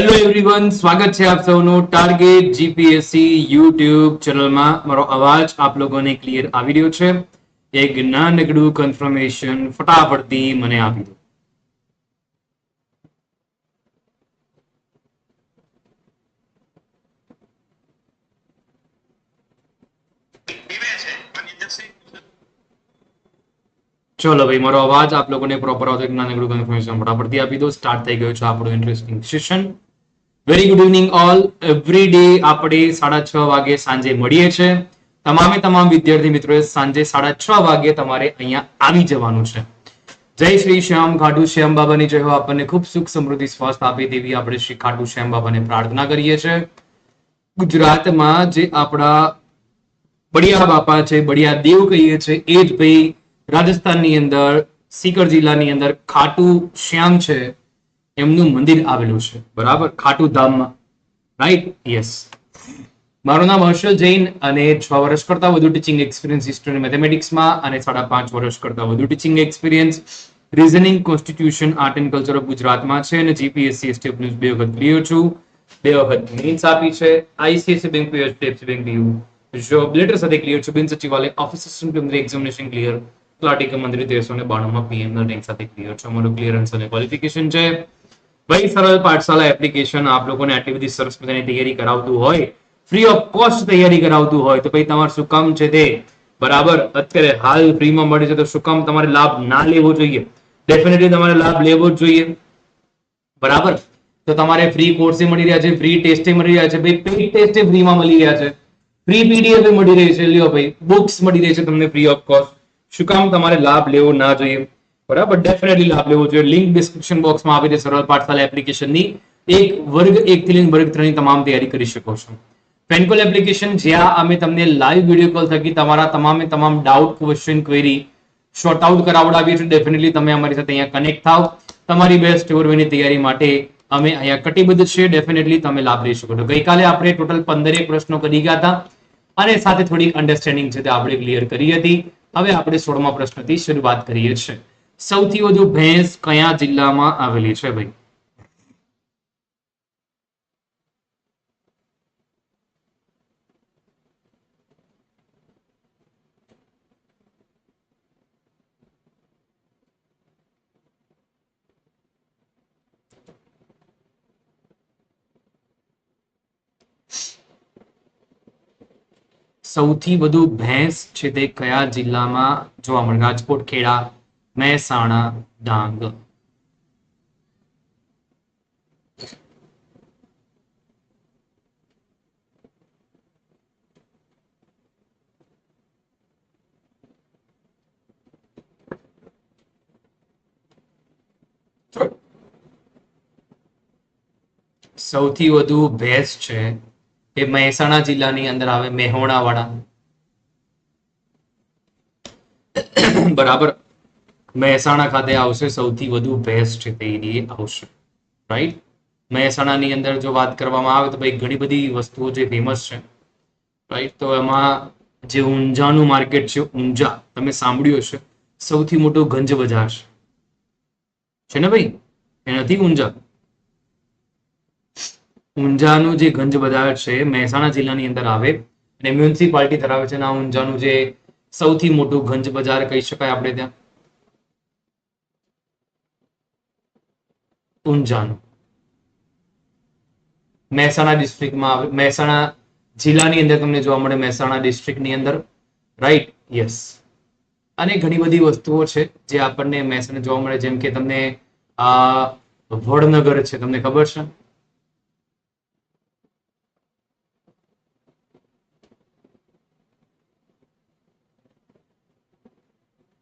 Hello everyone સ્વાગત છે આપ સૌનું ટાર્ગેટ જીપીએસસી યુટ્યુબ ચેનલમાં. મારો અવાજ આપ લોકોને ક્લિયર આવી રહ્યો છે. એક નાનકડું કન્ફર્મેશન ફટાફટથી મને આપી દો. ચલો ભાઈ, મારો અવાજ આપ લોકોને પ્રોપર આવતો એક નાનકડું કન્ફર્મેશન ફટાફટથી આપી દો. સ્ટાર્ટ થઈ ગયો છે આપણું interesting session very good evening all every day આપણે સાડા છ વાગે સાંજે મળીએ છે તમામે તમામ વિદ્યાર્થી મિત્રોએ સાંજે સાડા છ વાગે તમારે અહીંયા આવી જવાનું છે. જય શ્રી શ્યામ ખાટુ શ્યામ બાબાની જય આપણને ખૂબ સુખ સમૃદ્ધિ સ્વાસ્થ્ય આપે તેવી આપણે શ્રી ખાટુ શ્યામ બાબાને પ્રાર્થના કરીએ છીએ. ગુજરાતમાં જે આપણા બડિયા બાપા છે, બડિયા દેવ કહીએ છીએ એ જ ભાઈ રાજસ્થાનની અંદર, સીકર જિલ્લાની અંદર ખાટુ શ્યામ છે. એમનું મંદિર આવેલું છે. બરાબર? ખાટુ ધામમાં. રાઈટ યસ મારું નામ હર્ષલ જૈન અને છ વર્ષ કરતા વધુ ટીચિંગ એક્સપિરિયન્સ હિસ્ટ્રી મેથેમેટિક્સમાં અને સાડા પાંચ વર્ષ કરતા વધુ teaching experience reasoning constitution art and culture of ગુજરાતમાં છે અને જીપીએસસી સ્ટેપ ન્યૂઝ બે વખત ક્લિયર છું. બે વખત મેન્સ આપી છે. ICSC bank PH steps bank PU job letter સાથે ક્લિયર છું, બિન સચિવાલય ઓફિસ અસિસ્ટન્ટ એક્ઝામિનેશન ક્લિયર ક્લાર્ટિક મંત્રી તેરસો ને બાણુંમાં પીએમ ના રેન્ક સાથે ક્લિયર છે. અમારું ક્લિયરન્સ અને ક્વોલિફિકેશન છે. ભાઈ સરળ પાઠશાલા એપ્લિકેશન આપ લોકોને આટલી બધી સરસ મજાની તૈયારી કરાવતું હોય ફ્રી ઓફ કોસ્ટ તૈયારી કરાવતું હોય, તો ભાઈ તમારે શું કામ છે તે? બરાબર? અત્યારે હાલ ફ્રીમાં મળે છે તો શું કામ તમારે લાભ ના લેવો જોઈએ? ડેફિનેટલી તમારે લાભ લેવો જ જોઈએ. બરાબર? તો તમારે ફ્રી કોર્સે મળી રહ્યા છે ફ્રી ટેસ્ટે મળી રહ્યા છે, ભાઈ પેઇડ ટેસ્ટે ફ્રીમાં મળી રહ્યા છે. ફ્રી પીડીએફ મળી રહી છે, લ્યો ભાઈ. બુક્સ મળી રહી છે તમને ફ્રી ઓફ કોસ્ટ શું કામ તમારે લાભ લેવો ના જોઈએ? બરાબર? ડેફિનેટલી લાભ લેવો જોઈએ. લિંક ડિસ્ક્રિપ્શન બોક્સમાં આપી દે સરળ પાઠશાલા એપ્લિકેશનની એક વર્ગ, એક થી લઈને વર્ગ ત્રણની તમામ તૈયારી કરી શકો છો. પેનકોલ એપ્લિકેશન જ્યાં અમે તમને લાઈવ વીડિયો કોલ થકી તમારા તમામે તમામ doubt question query sort out કરાવડાવીએ છીએ. ડેફિનેટલી તમે અમારી સાથે અહીંયા કનેક્ટ થાવ. તમારી બેસ્ટ ઓરવેની તૈયારી માટે અમે અહીંયા કટિબદ્ધ છીએ. ડેફિનેટલી તમે લાભ લઈ શકો છો. ગઈકાલે આપણે ટોટલ પંદરેક પ્રશ્નો કરી ગયા હતા. અને સાથે થોડીક અન્ડરસ્ટેન્ડિંગ છે તે આપણે ક્લિયર કરી હતી. હવે આપણે સોળમા પ્રશ્નથી શરૂઆત કરીએ છીએ. સૌથી વધુ ભેંસ કયા જિલ્લામાં આવેલી છે ભાઈ? સૌથી વધુ ભેંસ છે તે કયા જિલ્લામાં? જોવા મળે રાજકોટ ખેડા મહેસાણા ડાંગ. સૌથી વધુ ભેંસ છે એ મહેસાણા જિલ્લાની અંદર આવે મેહોણા વાળા બરાબર? મહેસાણા ખાતે આવશે સૌથી વધુ ભેંસ છે તેની આવશે રાઈટ મહેસાણાની અંદર જો વાત કરવામાં આવે તો ભાઈ ઘણી બધી વસ્તુઓ જે ફેમસ છે રાઈટ તો એમાં જે ઊંઝાનું માર્કેટ છે, ઊંઝા, તમે સાંભળ્યું હશે, સૌથી મોટું ગંજ બજાર છે. છે ને ભાઈ? એ નથી ઊંઝા. ઊંઝાનું જે ગંજ બજાર છે, મહેસાણા જિલ્લાની અંદર આવે અને મ્યુનિસિપાલિટી ધરાવે છે અને આ ઊંઝાનું જે સૌથી મોટું ગંજ બજાર કહી શકાય આપણે ત્યાં. ઊંઝાનું મહેસાણા ડિસ્ટ્રિક્ટમાં આવે, મહેસાણા જિલ્લાની અંદર તમને જોવા મળે મહેસાણા ડિસ્ટ્રિક્ટની અંદર રાઈટ યસ અને ઘણી બધી વસ્તુઓ છે જે આપણને મહેસાણા જોવા મળે, જેમ કે તમને આ વડનગર છે, તમને ખબર છે?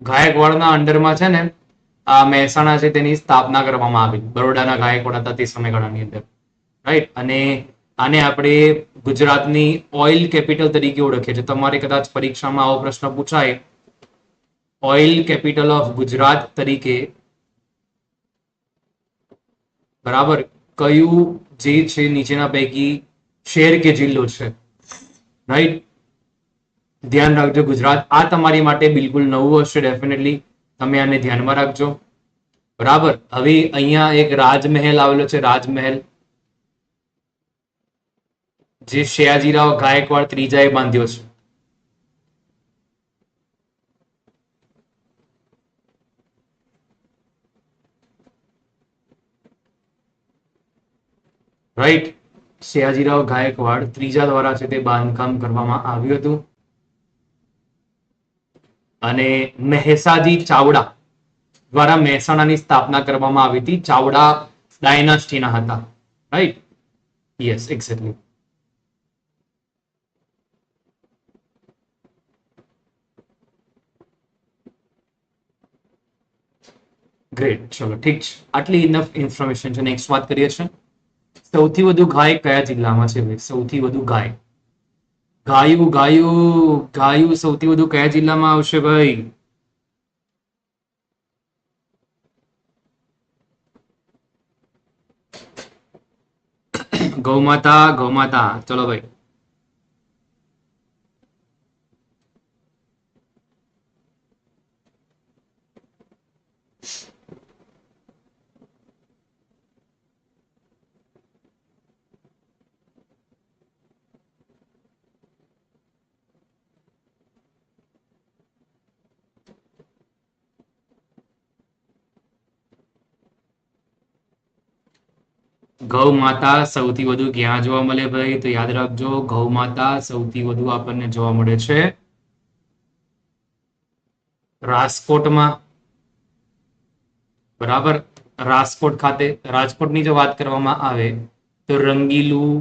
ગાયકવાડના અંડરમાં છે ને મહેસાણા છે તેની સ્થાપના કરવામાં આવી. બરોડાના ગાયકવાડ હતા તે સમયગાળાની અંદર. રાઈટ અને આને આપણે ગુજરાતની ઓઇલ કેપિટલ તરીકે ઓળખીએ છીએ. તમારે કદાચ પરીક્ષામાં આવો પ્રશ્ન પૂછાય. ઓઇલ કેપિટલ ઓફ ગુજરાત તરીકે બરાબર કયું જે છે નીચેના પૈકી શહેર કે જિલ્લો છે? રાઈટ ધ્યાન રાખજો ગુજરાત આ તમારી માટે બિલકુલ નવું હશે ડેફિનેટલી તમે આને ધ્યાનમાં રાખજો. બરાબર? હવે અહીંયા એક રાજમહેલ આવેલો છે, રાજમહેલ. જે શયાજીરાવ ગાયકવાડ ત્રીજાએ બાંધ્યો છે. રાઈટ શયાજીરાવ ગાયકવાડ ત્રીજા દ્વારા છે તે બાંધકામ કરવામાં આવ્યું હતું. અને મહેસાજી ચાવડા દ્વારા મહેસાણાની સ્થાપના કરવામાં આવી હતી. ચાવડા ડાયનાસ્ટીના હતા. રાઈટ યસ એક્ઝેક્ટલી ગ્રેટ ચલો, ઠીક છે. આટલી ઇનફ ઇન્ફોર્મેશન છે. નેક્સ્ટ વાત કરીએ છીએ. સૌથી વધુ ગાય કયા જિલ્લામાં છે? સૌથી વધુ ગાય. ગાયું ગાયું ગાયું સૌથી વધુ કયા જિલ્લામાં આવશે ભાઈ? ગૌમાતા ગૌમાતા. ચલો ભાઈ. ગૌ માતા સૌથી વધુ ક્યાં જોવા મળે ભાઈ? તો યાદ રાખજો ગૌ માતા સૌથી વધુ આપણને જોવા મળે છે રાજકોટમાં. બરાબર? રાજકોટ ખાતે, રાજકોટની જો વાત કરવામાં આવે, તો રંગીલું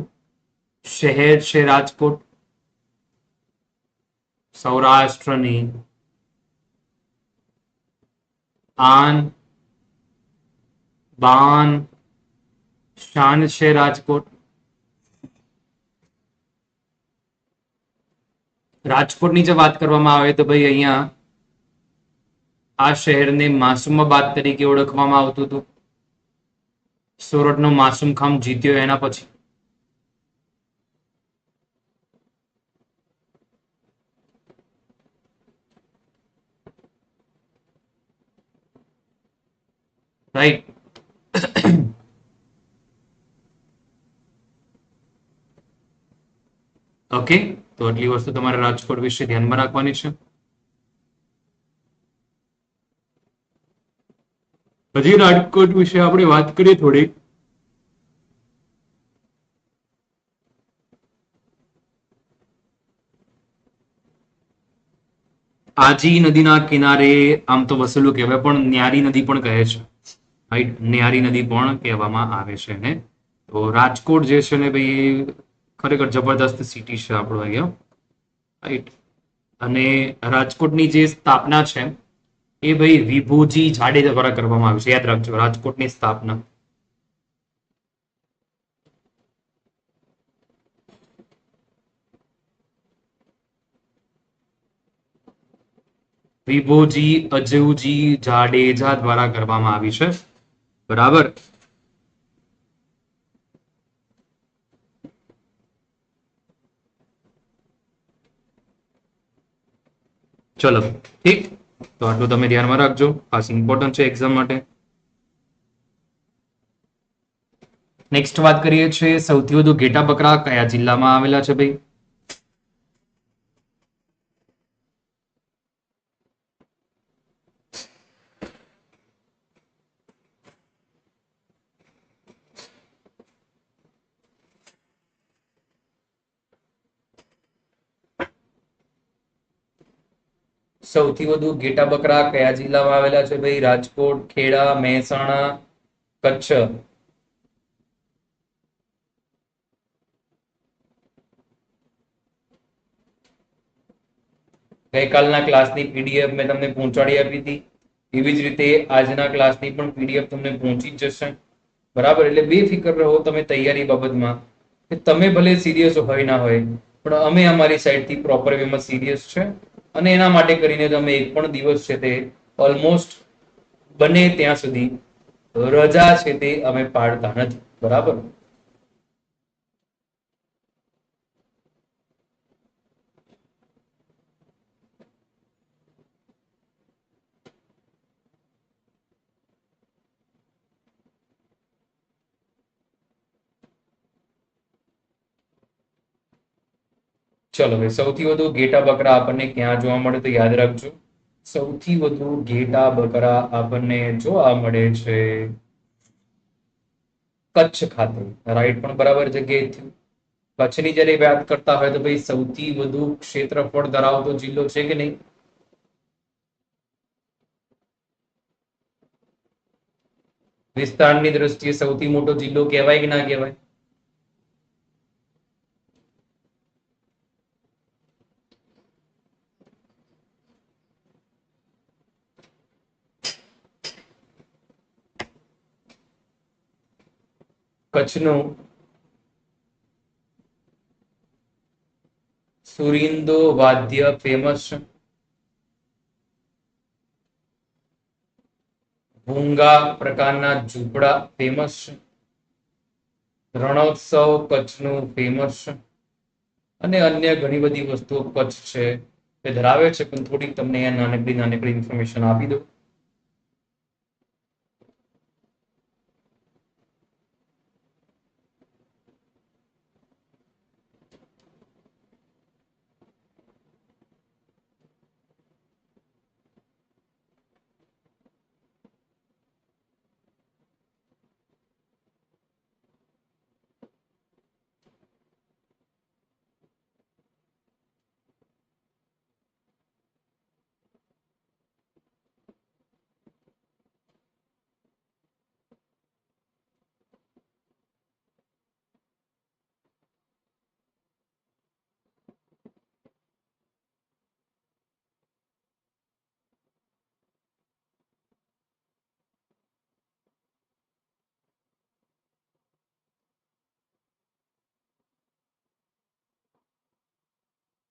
શહેર છે રાજકોટ. સૌરાષ્ટ્રની આન, બાન શાન છે રાજકોટ રાજકોટની જે વાત કરવામાં આવે તો ભાઈ અહીંયા આ શહેરને માસુમાબાદ તરીકે ઓળખવામાં આવતું હતું. સુરતનો માસુમ ખામ જીત્યો એના પછી. રાઈટ. ઓકે તો આટલી વસ્તુ તમારે રાજકોટ વિશે ધ્યાનમાં રાખવાની છે. હજી રાજકોટ વિશે આપણે વાત કરીએ થોડી આજી નદીના કિનારે, આમ તો વસેલું કહેવાય, પણ ન્યારી નદી પણ કહે છે. રાઈટ ન્યારી નદી પણ કહેવામાં આવે છે ને તો રાજકોટ જે છે ને ભાઈ ખરેખર જબરદસ્ત સિટી છે આપણું અહીંયા રાઈટ અને રાજકોટની જે સ્થાપના છે, એ ભાઈ વિભુજી જાડેજા દ્વારા કરવામાં આવી છે. યાદ રાખજો, રાજકોટની સ્થાપના. વિભોજી, અજયજી જાડેજા દ્વારા કરવામાં આવી છે. બરાબર? ચલો, ઠીક. તો આટલું તમે ધ્યાનમાં રાખજો. ખાસ ઇમ્પોર્ટન્ટ છે એક્ઝામ માટે. નેક્સ્ટ વાત કરીએ છીએ સૌથી વધુ ઘેટા બકરા કયા જિલ્લામાં આવેલા છે ભાઈ? સૌથી વધુ ઘેટા બકરા કયા જિલ્લામાં આવેલા છે? ભાઈ, રાજકોટ, ખેડા, મહેસાણા, કચ્છ. ગઈકાલના ક્લાસની પીડીએફ મેં તમને પહોંચાડી આપી હતી. એવી જ રીતે આજના ક્લાસની પણ પીડીએફ તમને પહોંચી જશે. બરાબર? એટલે બેફિકર રહો તમે તૈયારી બાબતમાં કે તમે ભલે સિરિયસ હોય ના હોય, પણ અમે અમારી સાઈડથી પ્રોપર વેમાં સિરિયસ છે. અને એના માટે કરીને તમે એક પણ દિવસ છે તે ઓલમોસ્ટ બને ત્યાં સુધી રજા છે તે અમે પાડતા નથી. બરાબર? ચલો ભાઈ સૌથી વધુ ઘેટા બકરા આપણને ક્યાં જોવા મળે તો યાદ રાખજો. સૌથી વધુ ઘેટા બકરા આપણને જોવા મળે છે કચ્છ ખાતે. રાઈટ પણ બરાબર જગ્યાએ થયું કચ્છની જયારે વાત કરતા હોય તો ભાઈ સૌથી વધુ ક્ષેત્રફળ ધરાવતો જિલ્લો છે કે નહીં? વિસ્તારની દ્રષ્ટિએ સૌથી મોટો જિલ્લો કહેવાય કે ના કહેવાય? કચ્છનું સુરિંદો વાદ્ય ફેમસ ભૂંગા પ્રકારના ઝૂંપડા ફેમસ રણોત્સવ કચ્છનું ફેમસ અને અન્ય ઘણી બધી વસ્તુઓ કચ્છ છે તે ધરાવે છે, પણ થોડીક તમને નાનકડી નાનકડી ઇન્ફોર્મેશન આપી દઉં.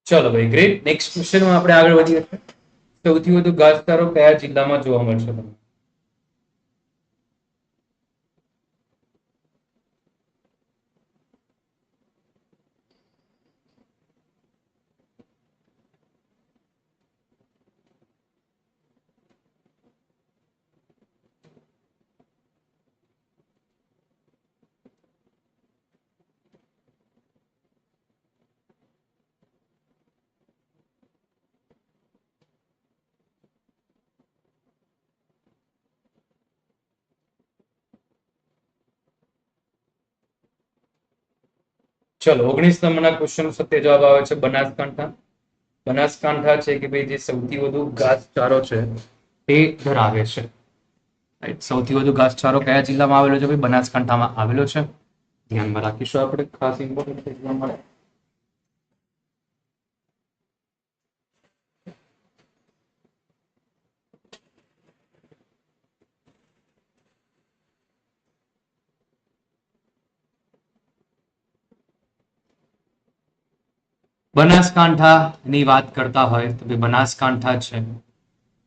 ચલો ભાઈ ગ્રેટ નેક્સ્ટ ક્વેશ્ચનમાં આપણે આગળ વધીએ. સૌથી વધુ ઘાસચારો કયા જિલ્લામાં જોવા મળશે તમને? ચલો, ઓગણીસ નંબરના ક્વેશ્ચન સત્ય જવાબ આવે છે બનાસકાંઠા. બનાસકાંઠા છે કે ભાઈ જે સૌથી વધુ ઘાસચારો છે તે ધરાવે છે? સૌથી વધુ ઘાસચારો કયા જિલ્લામાં આવેલો છે? ભાઈ બનાસકાંઠામાં આવેલો છે. ધ્યાનમાં રાખીશું આપણે. ખાસ ઇમ્પોર્ટન્ટ એક્ઝામ માટે. બનાસકાંઠાની વાત કરતા હોય તો બનાસકાંઠા છે.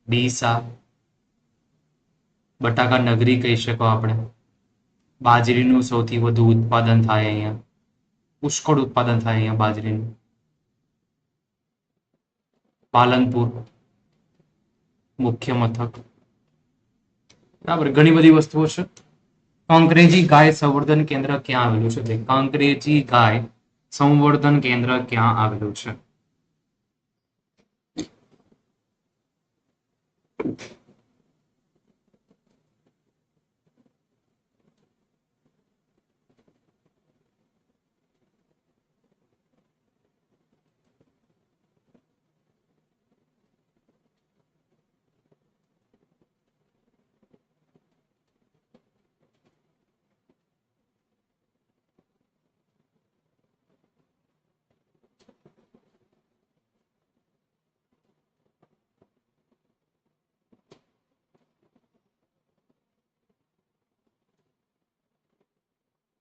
ડીસા, બટાકા નગરી કહી શકો આપણે. બાજરીનું સૌથી વધુ ઉત્પાદન થાય અહીંયા. પુષ્કળ ઉત્પાદન થાય અહીંયા બાજરીનું. પાલનપુર, મુખ્ય મથક. બરાબર, ઘણી બધી વસ્તુઓ છે. કાંકરેજી ગાય સંવર્ધન કેન્દ્ર ક્યાં આવેલું છે? કાંકરેજી ગાય સંવર્ધન કેન્દ્ર ક્યાં આવેલું છે?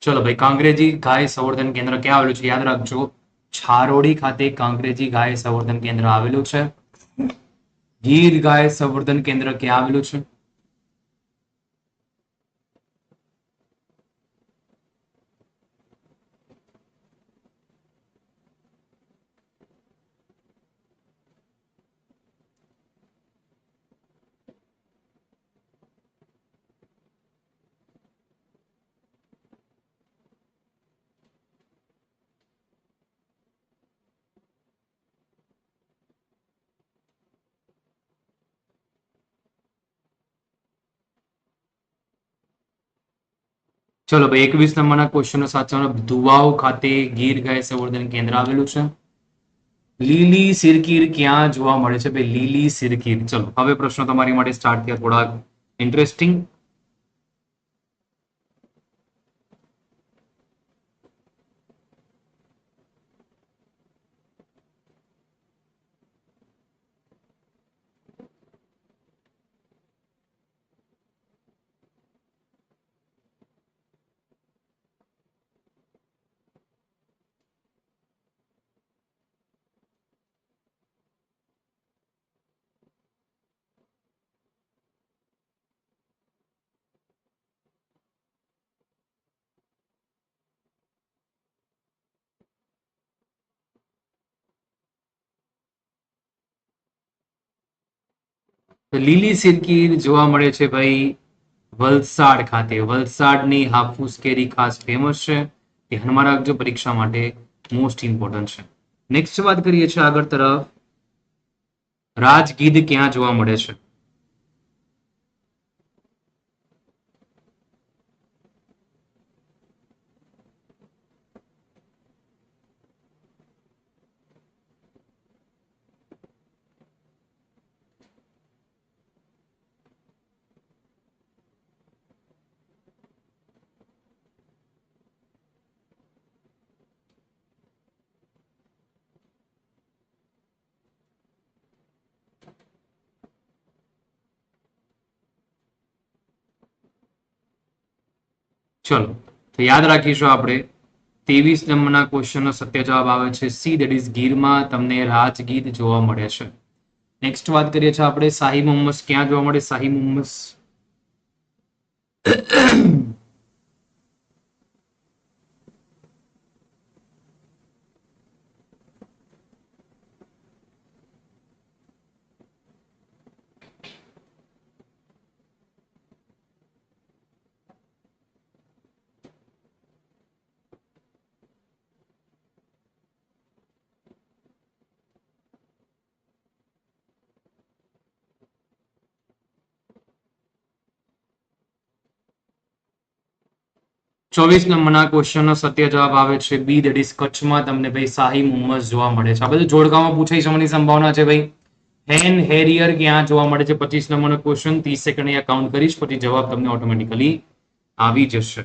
ચલો ભાઈ કાંગ્રેજી ગાય સંવર્ધન કેન્દ્ર ક્યાં આવેલું છે? યાદ રાખજો, છારોડી ખાતે કાંગ્રેજી ગાય સંવર્ધન કેન્દ્ર આવેલું છે. ગીર ગાય સંવર્ધન કેન્દ્ર ક્યાં આવેલું છે? ચલો ભાઈ, એકવીસ નંબરના ક્વેશ્ચનનો સાચો ધુવાઓ ખાતે ગીર ગાય સંવર્ધન કેન્દ્ર આવેલું છે. લીલી સિરકીર ક્યાં જોવા મળે છે? ભાઈ, લીલી સિરકીર. ચલો, હવે પ્રશ્નો તમારી માટે સ્ટાર્ટ થયા. થોડા ઇન્ટરેસ્ટિંગ લીલી સિરકી જોવા મળે છે ભાઈ, વલસાડ ખાતે. વલસાડની હાફૂસ કેરી ખાસ ફેમસ છે. એ હનુમાન રાખજો, પરીક્ષા માટે મોસ્ટ ઇમ્પોર્ટન્ટ છે. નેક્સ્ટ વાત કરીએ છીએ આગળ તરફ. રાજગીધ ક્યાં જોવા મળે છે? ચલો, તો યાદ રાખીશું આપણે, ત્રેવીસ નંબરના ક્વેશ્ચનનો સત્ય જવાબ આવે છે સી દેટ ઇઝ ગીરમાં તમને રાજગીત જોવા મળે છે. નેક્સ્ટ વાત કરીએ છીએ આપણે, શાહી મોહમ્મદ, ક્યાં જોવા મળે? શાહી મોહમ્મદ ચોવીસ નંબરના ક્વેશ્ચનનો સત્ય જવાબ આવે છે બી દેટ ઇઝ કચ્છમાં તમને ભાઈ શાહી મુમ્મસ જોવા મળે છે. આ બધું જોડકામાં પૂછાઈ જવાની સંભાવના છે ભાઈ. હેન હેરિયર ક્યાં જોવા મળે છે? પચીસ નંબરનો ક્વેશ્ચન, ત્રીસ સેકન્ડ અહીંયા કાઉન્ટ કરીશ, પછી જવાબ તમને ઓટોમેટિકલી આવી જશે.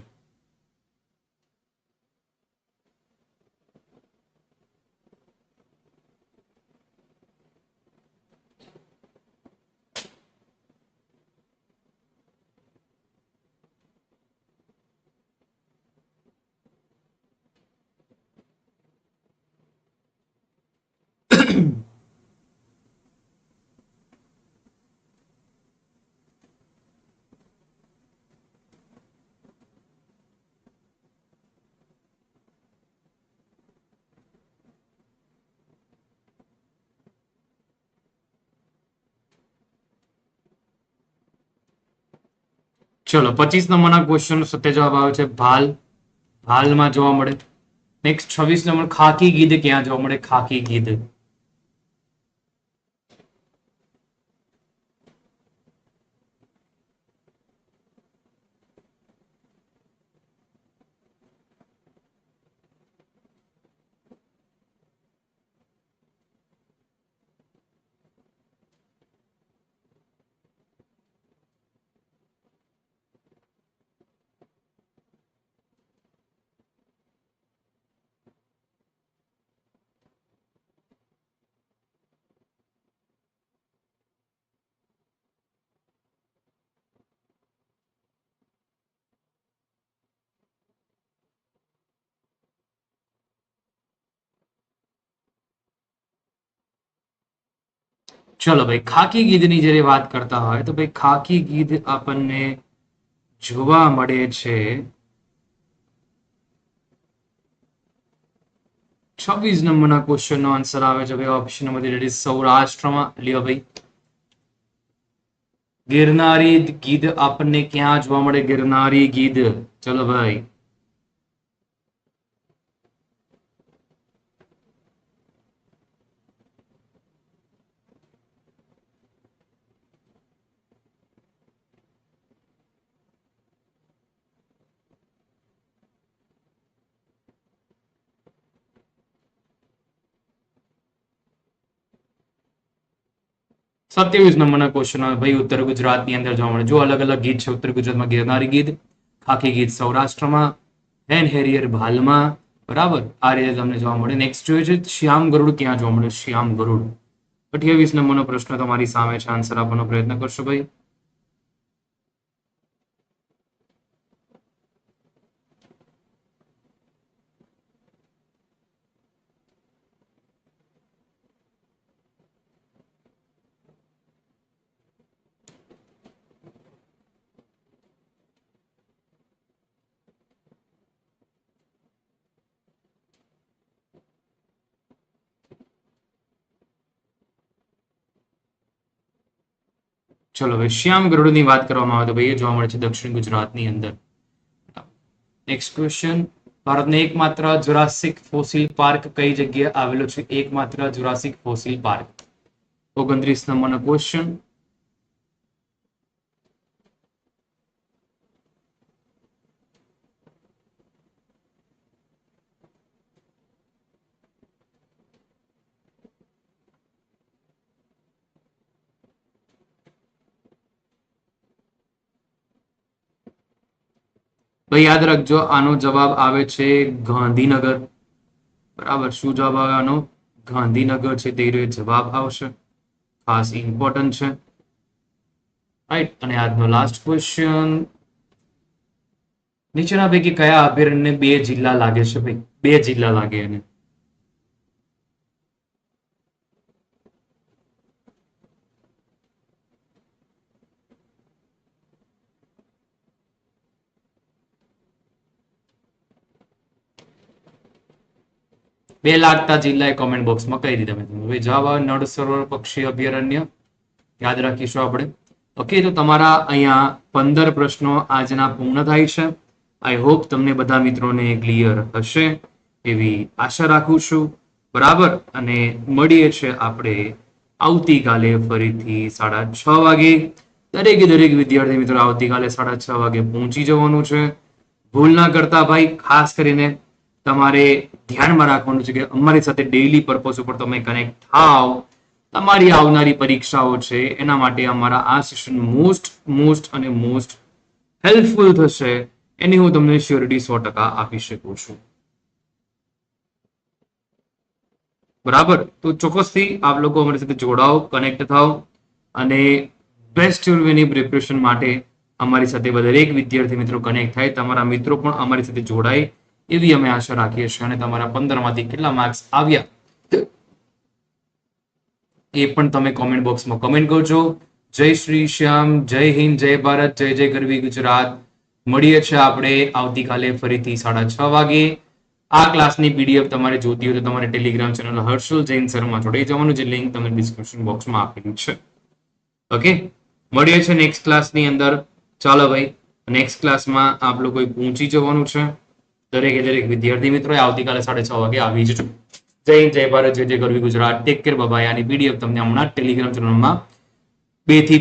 ચલો, પચીસ નંબરના ક્વેશ્ચન સત્ય જવાબ આવે છે ભાલ. ભાલમાં જોવા મળે. નેક્સ્ટ છવ્વીસ નંબર ખાકી ગીધ ક્યાં જોવા મળે? ખાકી ગીધ. ચલો ભાઈ, ખાકી ગીધની જ્યારે વાત કરતા હોય તો ભાઈ, ખાકી ગીધ આપણને જોવા મળે છે. છવ્વીસ નંબરના ક્વેશ્ચન નો આન્સર આવે છે ભાઈ ઓપ્શન નંબર સૌરાષ્ટ્રમાં, લ્યો ભાઈ. ગિરનારી ગીધ આપણને ક્યાં જોવા મળે? ગિરનારી ગીધ ચલો ભાઈ. સત્યાવીસ નંબરના ક્વેશ્ચન ભાઈ ઉત્તર ગુજરાતની અંદર જોવા મળે. જો અલગ અલગ ગીત છે, ઉત્તર ગુજરાતમાં ગિરનારી ગીત, ખાખી ગીત સૌરાષ્ટ્રમાં, હેન હેરિયર ભાલમાં, બરાબર? આ રીતે તમને જોવા મળે. નેક્સ્ટ જોઈએ છે, શ્યામ ગરુડ ક્યાં જોવા મળે? શ્યામ ગરુડ. અઠ્યાવીસ નંબરનો પ્રશ્ન તમારી સામે છે. આન્સર આપવાનો પ્રયત્ન કરશો ભાઈ. ચલો, હવે શ્યામ ગરુડની વાત કરવામાં આવે તો ભાઈ એ જોવા મળે છે દક્ષિણ ગુજરાતની અંદર. નેક્સ્ટ ક્વેશ્ચન ભારતને એકમાત્ર જુરાસિક ફોસિલ પાર્ક કઈ જગ્યાએ આવેલો છે? એકમાત્ર જુરાસિક ફોસિલ પાર્ક. ઓગણત્રીસ નંબરનો ક્વેશ્ચન ભાઈ યાદ રાખજો, આનો જવાબ આવે છે ગાંધીનગર. બરાબર, શું જવાબ આવે આનો? ગાંધીનગર છે, તે જવાબ આવશે. ખાસ ઇમ્પોર્ટન્ટ છે. રાઈટ અને આજનો લાસ્ટ ક્વેશ્ચન નીચેના પૈકી કયા અભયારણ્યને બે જિલ્લા લાગે છે ભાઈ? બે જિલ્લા લાગે એને. બે લાગતા જિલ્લા કોમેન્ટ બોક્સમાં કહી દીધા મેં તમને. હવે જવાબ આવે નળ સરોવર પક્ષી અભયારણ્ય, યાદ રાખીશું આપણે. ઓકે તો તમારા અહીંયા પંદર પ્રશ્નો આજના પૂર્ણ થાય છે. આઈ હોપ તમને બધા મિત્રોને ક્લિયર હશે એવી આશા રાખું છું. બરાબર? અને મળીએ છે આપણે આવતીકાલે ફરીથી સાડા છ વાગે. દરેકે દરેક વિદ્યાર્થી મિત્રો આવતીકાલે સાડા છ વાગે પહોંચી જવાનું છે. ભૂલ ના કરતા ભાઈ, ખાસ કરીને તમારે ધ્યાનમાં રાખવાનું છે કે અમારી સાથે ડેઇલી પર્પઝ ઉપર તમે કનેક્ટ થાવ. તમારી આવનારી પરીક્ષાઓ છે, એના માટે અમારા આ સેશન મોસ્ટ મોસ્ટ અને મોસ્ટ હેલ્પફુલ થશે. એની હું તમને શ્યોરિટી સો ટકા આપી શકું છું. બરાબર? તો ચોક્કસથી આપ લોકો અમારી સાથે જોડાઓ કનેક્ટ થાઓ અને બેસ્ટ વેની પ્રિપરેશન માટે અમારી સાથે દરેક વિદ્યાર્થી મિત્રો કનેક્ટ થાય. તમારા મિત્રો પણ અમારી સાથે જોડાય. એવી અમે આશા રાખીએ છીએ અને તમારા પંદરમાંથી કેટલા માર્ક્સ આવ્યા એ પણ તમે કોમેન્ટ બોક્સમાં કોમેન્ટ કરજો. જય શ્રી શ્યામ, જય હિન્દ, જય ભારત, જય જય ગરવી ગુજરાત. મળીએ છીએ આપણે આવતીકાલે ફરીથી સાડા છ વાગે. આ ક્લાસની પીડીએફ તમારે જોતી હોય તો તમારે ટેલિગ્રામ ચેનલ હર્ષલ જૈન સરમાં જોડાઈ જવાનું, જે લિંક તમને ડિસ્ક્રિપ્શન બોક્સમાં આપેલી છે. ઓકે મળીએ છીએ નેક્સ્ટ ક્લાસની અંદર. ચાલો ભાઈ નેક્સ્ટ ક્લાસમાં આપ લોકોએ પહોંચી જવાનું છે. દરેકે દરેક વિદ્યાર્થી મિત્રોએ આવતીકાલે સાડા છ વાગે આવી જજો જય જય ભારત, જય જય ગરવી ગુજરાત. ટેક કેર બાય આની પીડીએફ તમને હમણાં ટેલિગ્રામ ચેનલમાં બેથી